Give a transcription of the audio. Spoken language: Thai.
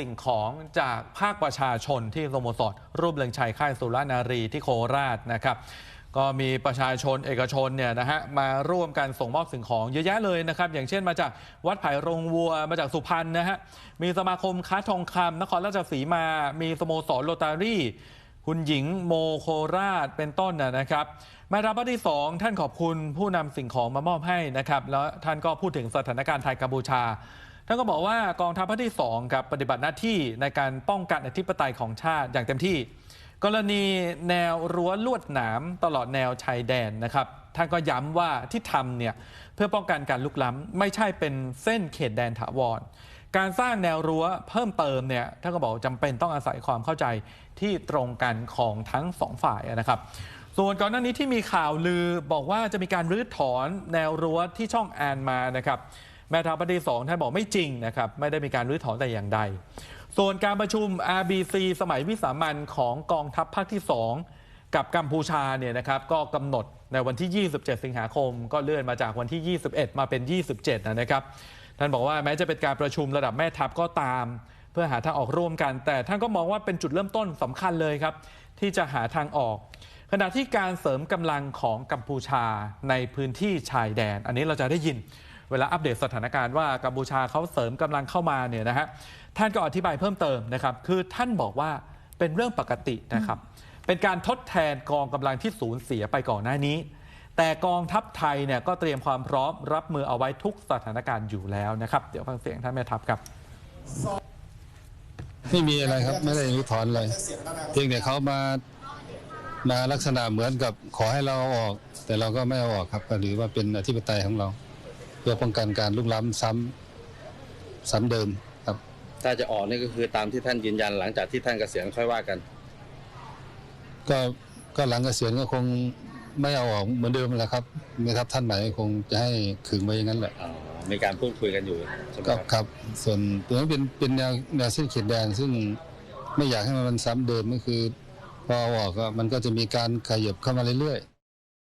สิ่งของจากภาคประชาชนที่สโมสรรูปเรืองชัยค่ายสุรนารีที่โคราชนะครับก็มีประชาชนเอกชนเนี่ยนะฮะมาร่วมกันส่งมอบสิ่งของเยอะแยะเลยนะครับ อย่างเช่นมาจากวัดไผ่โรงวัวมาจากสุพรรณนะฮะมีสมาคมค้าทองคำนครราชสีมา มีสโมสรโรตารี่ คุณหญิงโมโคราชเป็นต้นนะครับม่รับที่สองท่านขอบคุณผู้นำสิ่งของมามอบให้นะครับแล้วท่านก็พูดถึงสถานการณ์ไทยกัมพูชา ท่านก็บอกว่ากองทัพภาคที่2ครับปฏิบัติหน้าที่ในการป้องกันอธิปไตยของชาติอย่างเต็มที่ กรณีแนวรั้วลวดหนามตลอดแนวชายแดนนะครับท่านก็ย้ำว่าที่ทำเนี่ยเพื่อป้องกันการลุกล้ำไม่ใช่เป็นเส้นเขตแดนถาวร การสร้างแนวรั้วเพิ่มเติมเนี่ยท่านก็บอกจำเป็นต้องอาศัยความเข้าใจที่ตรงกันของทั้งสองฝ่ายนะครับส่วนก่อนหน้านี้ที่มีข่าวลือบอกว่าจะมีการรื้อถอนแนวรั้วที่ช่องแอนมานะครับ แม่ทัพภาคที่สองท่านบอกไม่จริงนะครับไม่ได้มีการรื้อถอนแต่อย่างใด ส่วนการประชุม RBC สมัยวิสามันของกองทัพภาคที่ 2 กับกัมพูชาเนี่ยนะครับก็กำหนดในวันที่ 27 สิงหาคม ก็เลื่อนมาจากวันที่ 21 มาเป็น 27 นะครับท่านบอกว่าแม้จะเป็นการประชุมระดับแม่ทัพก็ตาม เพื่อหาทางออกร่วมกัน แต่ท่านก็มองว่าเป็นจุดเริ่มต้นสำคัญเลยครับ ที่จะหาทางออก ขณะที่การเสริมกำลังของกัมพูชาในพื้นที่ชายแดน อันนี้เราจะได้ยิน เวลาอัปเดตสถานการณ์ว่ากัมพูชาเขาเสริมกำลังเข้ามาเนี่ยนะฮะท่านก็อธิบายเพิ่มเติมนะครับคือท่านบอกว่าเป็นเรื่องปกตินะครับ เป็นการทดแทนกองกำลังที่สูญเสียไปก่อนหน้านี้ แต่กองทัพไทยเนี่ยก็เตรียมความพร้อมรับมือเอาไว้ทุกสถานการณ์อยู่แล้วนะครับ เดี๋ยวฟังเสียงท่านแม่ทัพครับไม่มีอะไรครับไม่ได้รื้อถอนอะไรเพียงแต่เขามามาลักษณะเหมือนกับขอให้เราเอาออก แต่เราก็ไม่เอาออกครับก็ถือว่าเป็นอธิปไตยของเรา พื่อป้องกันการลุกล้ำซ้ำซ้ำเดิมครับ ถ้าจะออกนี่ก็คือตามที่ท่านยืนยันหลังจากที่ท่านเกษียณค่อยว่ากัน ก็ก็หลังเกษียณก็คงไม่เอาออกเหมือนเดิมแหละครับไม่ครับท่านไหนคงจะให้ขึงไว้อย่างนั้นแหละอ๋อมีการพูดคุยกันอยู่ใช่ไหมก็ครับครับ ส่วนตัวนี้เป็นเป็นแนวแนวเส้นเขตแดนซึ่งไม่อยากให้มันซ้ำเดิมก็คือพอเอาออกก็มันก็จะมีการขยับเข้ามาเรื่อยๆ